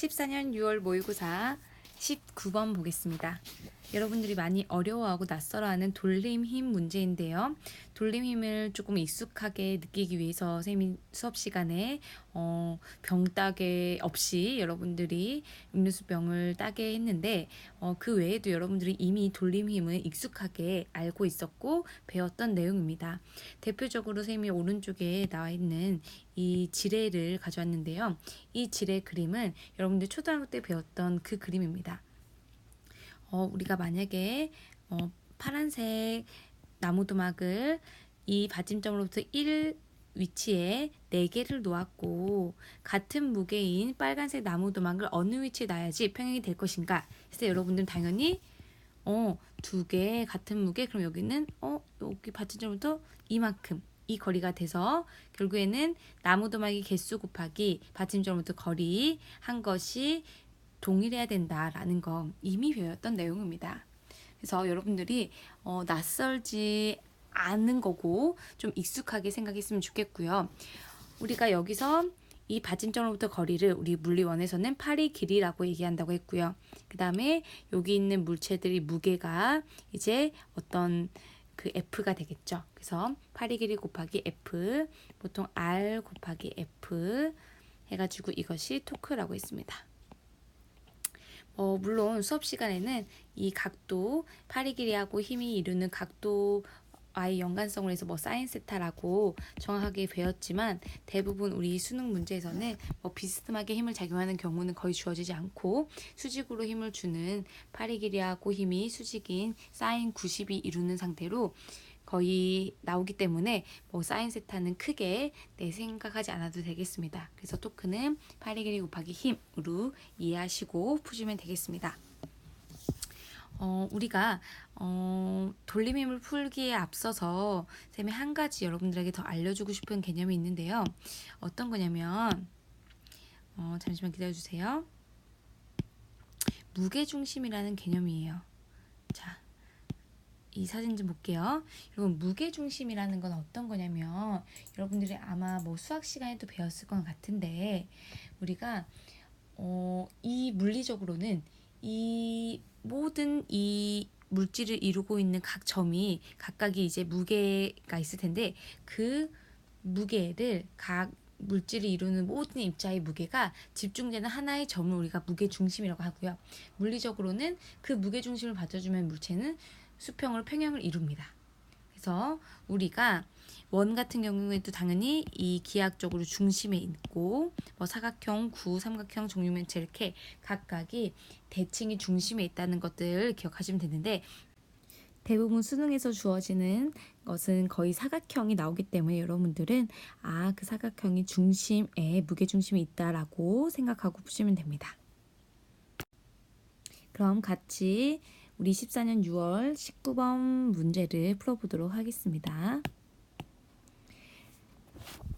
14년 6월 모의고사 19번 보겠습니다. 여러분들이 많이 어려워하고 낯설어하는 돌림 힘 문제인데요. 돌림 힘을 조금 익숙하게 느끼기 위해서 선생님이 수업 시간에 어, 병 따개 없이 여러분들이 음료수 병을 따게 했는데 어, 그 외에도 여러분들이 이미 돌림 힘을 익숙하게 알고 있었고 배웠던 내용입니다. 대표적으로 선생님이 오른쪽에 나와 있는 이 지뢰를 가져왔는데요. 이 지뢰 그림은 여러분들 초등학교 때 배웠던 그 그림입니다. 어, 우리가 만약에 어, 파란색 나무 도막을 이 받침점으로부터 1 위치에 4개를 놓았고 같은 무게인 빨간색 나무 도막을 어느 위치에 놔야지 평행이 될 것인가? 그래서 여러분들은 당연히 어, 두 개 같은 무게 그럼 여기는 어, 여기 받침점부터 이만큼 이 거리가 돼서 결국에는 나무 도막이 개수 곱하기 받침점부터 거리 한 것이 동일해야 된다라는 거 이미 배웠던 내용입니다. 그래서 여러분들이 어, 낯설지 않은 거고 좀 익숙하게 생각했으면 좋겠고요. 우리가 여기서 이 받침점으로부터 거리를 우리 물리원에서는 파리 길이라고 얘기한다고 했고요. 그 다음에 여기 있는 물체들이 무게가 이제 어떤 그 F가 되겠죠. 그래서 파리 길이 곱하기 F, 보통 R 곱하기 F 해가지고 이것이 토크라고 했습니다. 어, 물론 수업 시간에는 이 각도, 파리 길이하고 힘이 이루는 각도 아이 연관성을 해서 뭐 사인 세타라고 정확하게 배웠지만 대부분 우리 수능 문제에서는 뭐 비스듬하게 힘을 작용하는 경우는 거의 주어지지 않고 수직으로 힘을 주는 파리 길이하고 힘이 수직인 사인 90이 이루는 상태로 거의 나오기 때문에 뭐 사인 세타는 크게 내 생각하지 않아도 되겠습니다. 그래서 토크는 파리 길이 곱하기 힘으로 이해하시고 푸시면 되겠습니다. 어, 우리가 어, 돌림힘을 풀기에 앞서서 쌤이 한 가지 여러분들에게 더 알려주고 싶은 개념이 있는데요. 어떤 거냐면 어, 잠시만 기다려주세요. 무게중심이라는 개념이에요. 자, 이 사진 좀 볼게요. 여러분 무게중심이라는 건 어떤 거냐면 여러분들이 아마 뭐 수학 시간에도 배웠을 것 같은데 우리가 어, 이 물리적으로는 이 모든 이 물질을 이루고 있는 각 점이 각각이 이제 무게가 있을 텐데 그 무게를 각 물질을 이루는 모든 입자의 무게가 집중되는 하나의 점을 우리가 무게 중심이라고 하고요. 물리적으로는 그 무게 중심을 받쳐주면 물체는 수평을 평형을 이룹니다. 그래서 우리가 원 같은 경우에도 당연히 이 기하학적으로 중심에 있고 뭐 사각형, 구, 삼각형, 종류면체 이렇게 각각이 대칭이 중심에 있다는 것들 기억하시면 되는데 대부분 수능에서 주어지는 것은 거의 사각형이 나오기 때문에 여러분들은 아 그 사각형이 중심에 무게 중심이 있다라고 생각하고 푸시면 됩니다. 그럼 같이 우리 14년 6월 19번 문제를 풀어보도록 하겠습니다.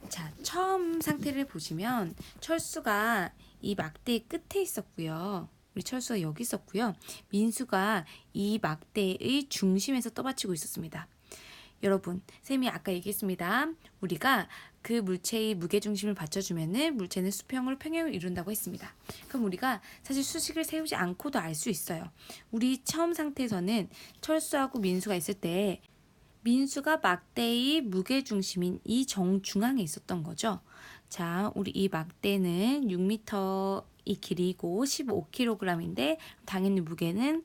자, 처음 상태를 보시면 철수가 이 막대 끝에 있었고요. 우리 철수가 여기 있었고요. 민수가 이 막대의 중심에서 떠받치고 있었습니다. 여러분, 쌤이 아까 얘기했습니다. 우리가 그 물체의 무게중심을 받쳐주면은 물체는 수평을 평형을 이룬다고 했습니다. 그럼 우리가 사실 수식을 세우지 않고도 알 수 있어요. 우리 처음 상태에서는 철수하고 민수가 있을 때 민수가 막대의 무게중심인 이 정중앙에 있었던 거죠. 자, 우리 이 막대는 6m 이 길이고 15kg인데 당연히 무게는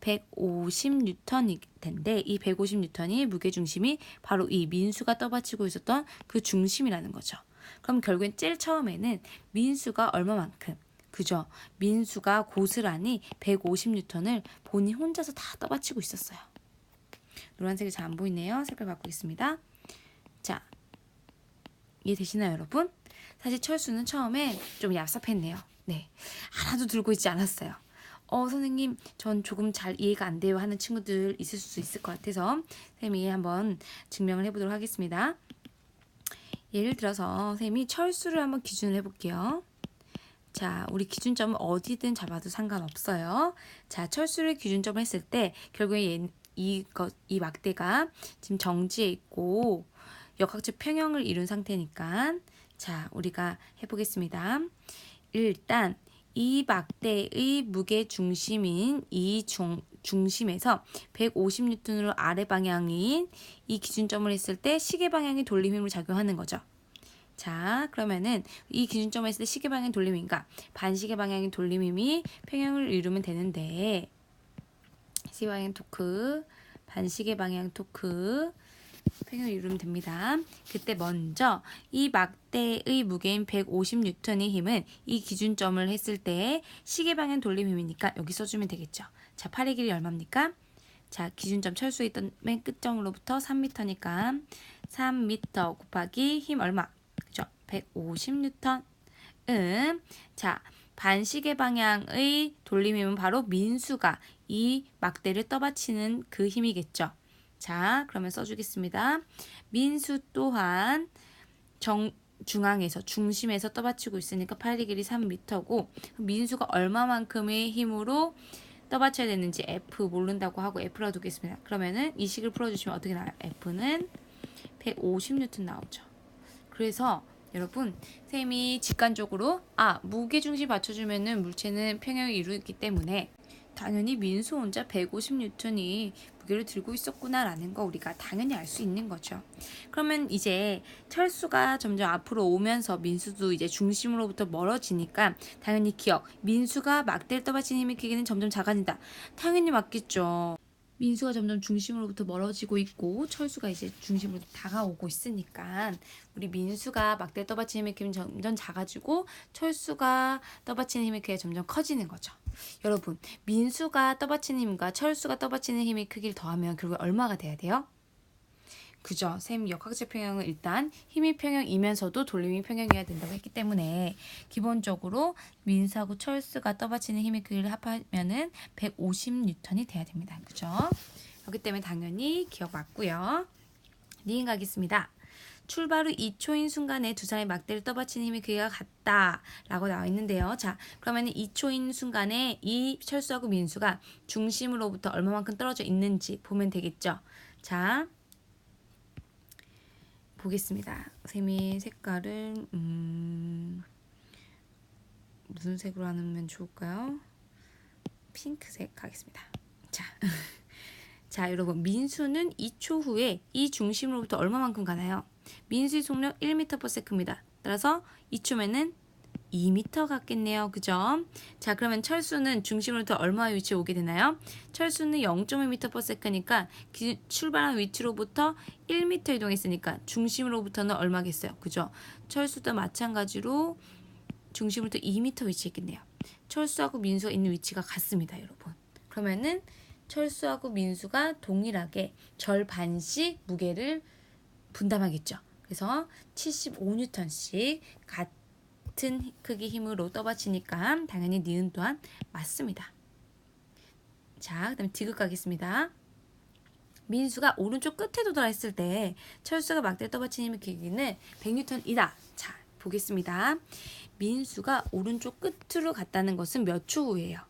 150N일 텐데 이 150N이 무게 중심이 바로 이 민수가 떠받치고 있었던 그 중심이라는 거죠. 그럼 결국엔 제일 처음에는 민수가 얼마만큼 그죠? 민수가 고스란히 150N을 본인 혼자서 다 떠받치고 있었어요. 노란색이 잘 안 보이네요. 색깔 바꾸겠습니다. 자, 이해되시나요, 여러분? 사실 철수는 처음에 좀 얍삽했네요. 네. 하나도 들고 있지 않았어요. 어, 선생님, 전 조금 잘 이해가 안 돼요 하는 친구들 있을 수 있을 것 같아서 쌤이 한번 증명을 해보도록 하겠습니다. 예를 들어서 쌤이 철수를 한번 기준을 해볼게요. 자, 우리 기준점은 어디든 잡아도 상관없어요. 자, 철수를 기준점을 했을 때 결국에 이, 것, 이 막대가 지금 정지해 있고 역학적 평형을 이룬 상태니까 자, 우리가 해보겠습니다. 일단 이 막대의 무게 중심인 이 중, 중심에서 150N으로 아래 방향인 이 기준점을 했을 때 시계 방향이 돌림 힘으로 작용하는 거죠. 자, 그러면은 이 기준점을 했을 때 시계 방향 돌림인가 반시계 방향의 돌림 힘이 평형을 이루면 되는데 시계 방향 토크, 반시계 방향 토크 평형을 이루면 됩니다. 그때 먼저 이 막대의 무게인 150N의 힘은 이 기준점을 했을 때 시계 방향 돌림 힘이니까 여기 써주면 되겠죠. 자, 팔의 길이 얼마입니까? 자, 기준점 철수에 있던 맨 끝점으로부터 3m니까 3m 곱하기 힘 얼마? 그죠? 150N. 음. 자, 반시계 방향의 돌림 힘은 바로 민수가 이 막대를 떠받치는 그 힘이겠죠. 자, 그러면 써주겠습니다. 민수 또한 정, 중앙에서 중심에서 떠받치고 있으니까 팔의 길이 3m고 민수가 얼마만큼의 힘으로 떠받쳐야 되는지 F 모른다고 하고 F라 두겠습니다. 그러면은 이 식을 풀어주시면 어떻게 나와요? F는 150N 나오죠. 그래서 여러분 쌤이 직관적으로 아 무게 중심 받쳐주면은 물체는 평형을 이루기 때문에 당연히 민수 혼자 150N이 무게를 들고 있었구나라는 거 우리가 당연히 알 수 있는 거죠. 그러면 이제 철수가 점점 앞으로 오면서 민수도 이제 중심으로부터 멀어지니까 당연히 기억. 민수가 막대를 떠받치는 힘의 크기는 점점 작아진다. 당연히 맞겠죠. 민수가 점점 중심으로부터 멀어지고 있고 철수가 이제 중심으로 다가오고 있으니까 우리 민수가 막대 떠받치는 힘의 크기는 점점 작아지고 철수가 떠받치는 힘의 크기가 점점 커지는 거죠. 여러분 민수가 떠받치는 힘과 철수가 떠받치는 힘의 크기를 더하면 결국 얼마가 돼야 돼요? 그죠. 쌤 역학적 평형은 일단 힘이 평형이면서도 돌림이 평형이어야 된다고 했기 때문에 기본적으로 민수하고 철수가 떠받치는 힘의 크기를 합하면은 150N이 돼야 됩니다. 그죠. 그렇기 때문에 당연히 기억 맞고요. 니은 가겠습니다. 출발 후 2초인 순간에 두 사람의 막대를 떠받치는 힘의 크기가 같다 라고 나와 있는데요. 자, 그러면 2초인 순간에 이 철수하고 민수가 중심으로부터 얼마만큼 떨어져 있는지 보면 되겠죠. 자, 보겠습니다. 샘이 색깔을 음, 무슨 색으로 하면 좋을까요? 핑크색 하겠습니다. 자, 자 여러분 민수는 2초 후에 이 중심으로부터 얼마만큼 가나요? 민수의 속력 1m/s입니다. 따라서 2초면은 2m 같겠네요. 그죠? 자, 그러면 철수는 중심으로부터 얼마 위치에 오게 되나요? 철수는 0.1m/s니까 출발한 위치로부터 1m 이동했으니까 중심으로부터는 얼마겠어요? 그죠? 철수도 마찬가지로 중심으로부터 2m 위치에 있겠네요. 철수하고 민수가 있는 위치가 같습니다, 여러분. 그러면은 철수하고 민수가 동일하게 절반씩 무게를 분담하겠죠. 그래서 75N씩 같은 크기 힘으로 떠받치니까 당연히 니은 또한 맞습니다. 자, 그 다음에 디귿 가겠습니다. 민수가 오른쪽 끝에 도달했을 때 철수가 막대 떠받치는 힘의 크기는 100N이다. 자, 보겠습니다. 민수가 오른쪽 끝으로 갔다는 것은 몇 초 후예요?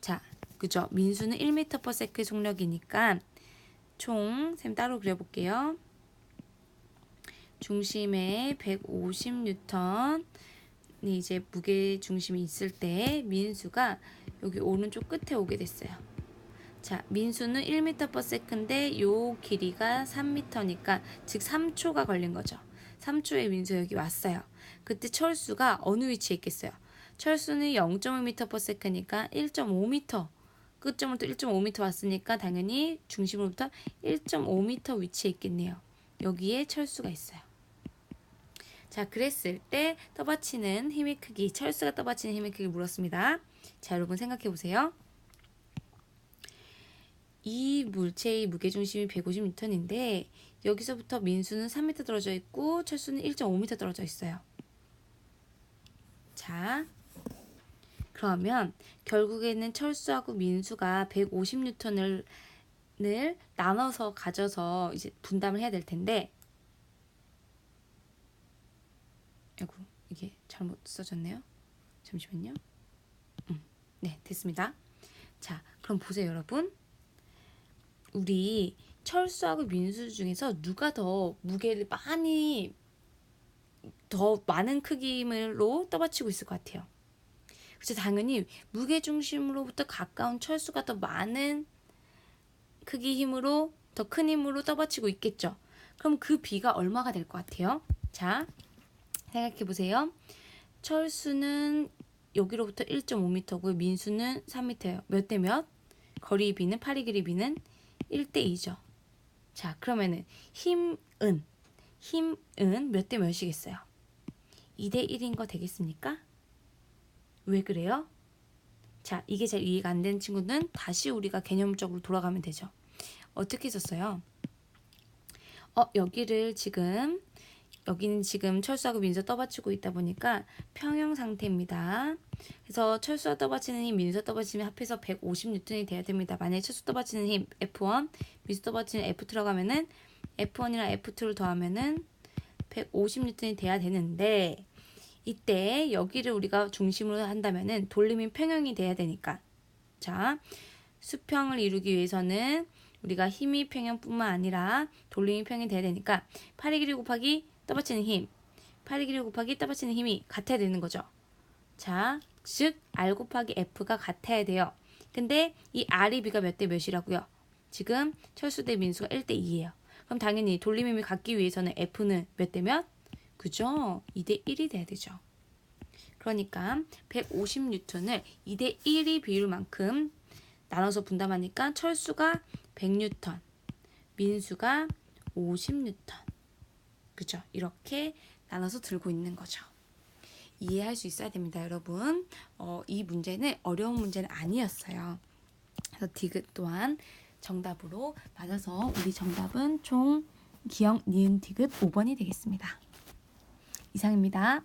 자, 그죠? 민수는 1m/s의 속력이니까 총, 쌤 따로 그려볼게요. 중심에 150N, 이제 무게 중심이 있을 때 민수가 여기 오른쪽 끝에 오게 됐어요. 자, 민수는 1m/s인데 요 길이가 3m니까 즉 3초가 걸린 거죠. 3초에 민수 여기 왔어요. 그때 철수가 어느 위치에 있겠어요? 철수는 0.5m/s니까 1.5m 끝점으로부터 1.5m 왔으니까 당연히 중심으로부터 1.5m 위치에 있겠네요. 여기에 철수가 있어요. 자, 그랬을 때 떠받치는 힘의 크기, 철수가 떠받치는 힘의 크기 물었습니다. 자, 여러분 생각해 보세요. 이 물체의 무게중심이 150N인데 여기서부터 민수는 3m 떨어져 있고 철수는 1.5m 떨어져 있어요. 자, 그러면 결국에는 철수하고 민수가 150N을 나눠서 가져서 이제 분담을 해야 될 텐데 아이고 이게 잘못 써졌네요. 잠시만요. 음, 네 됐습니다. 자 그럼 보세요 여러분. 우리 철수하고 민수 중에서 누가 더 무게를 많이 더 많은 크기로 떠받치고 있을 것 같아요. 그래서 당연히 무게 중심으로부터 가까운 철수가 더 많은 크기 힘으로 더 큰 힘으로 떠받치고 있겠죠. 그럼 그 비가 얼마가 될 것 같아요? 자, 생각해 보세요. 철수는 여기로부터 1.5m고요. 민수는 3m예요. 몇 대 몇? 거리 비는 파리 길이 비는 1대 2죠. 자, 그러면은 힘은 힘은 몇 대 몇이겠어요? 2대 1인 거 되겠습니까? 왜 그래요? 자, 이게 잘 이해가 안 되는 친구는 다시 우리가 개념적으로 돌아가면 되죠. 어떻게 썼어요? 어, 여기를 지금 여기는 지금 철수하고 민수 떠받치고 있다 보니까 평형 상태입니다. 그래서 철수와 떠받치는 힘, 민수 떠받치면 합해서 150N이 돼야 됩니다. 만약에 철수 떠받치는 힘 F1, 민수 떠받치는 F 들어가면은 F1이랑 F2를 더하면은 150N이 돼야 되는데 이때 여기를 우리가 중심으로 한다면은 돌림인 평형이 돼야 되니까 자 수평을 이루기 위해서는 우리가 힘이 평형뿐만 아니라 돌림이 평형이 돼야 되니까 8의 길이 곱하기 떠받치는 힘 8의 길이 곱하기 떠받치는 힘이 같아야 되는 거죠. 자, 즉 R 곱하기 F가 같아야 돼요. 근데 이 R이 B가 몇 대 몇이라고요? 지금 철수 대 민수가 1대 2예요. 그럼 당연히 돌림 힘이 같기 위해서는 F는 몇 대 몇? 그죠? 2대 1이 돼야 되죠. 그러니까 150N을 2대 1이 비율만큼 나눠서 분담하니까 철수가 100N, 민수가 50N. 그죠? 이렇게 나눠서 들고 있는 거죠. 이해할 수 있어야 됩니다, 여러분. 어, 이 문제는 어려운 문제는 아니었어요. 그래서 디귿 또한 정답으로 맞아서 우리 정답은 총 기억, 니은, 디귿 5번이 되겠습니다. 이상입니다.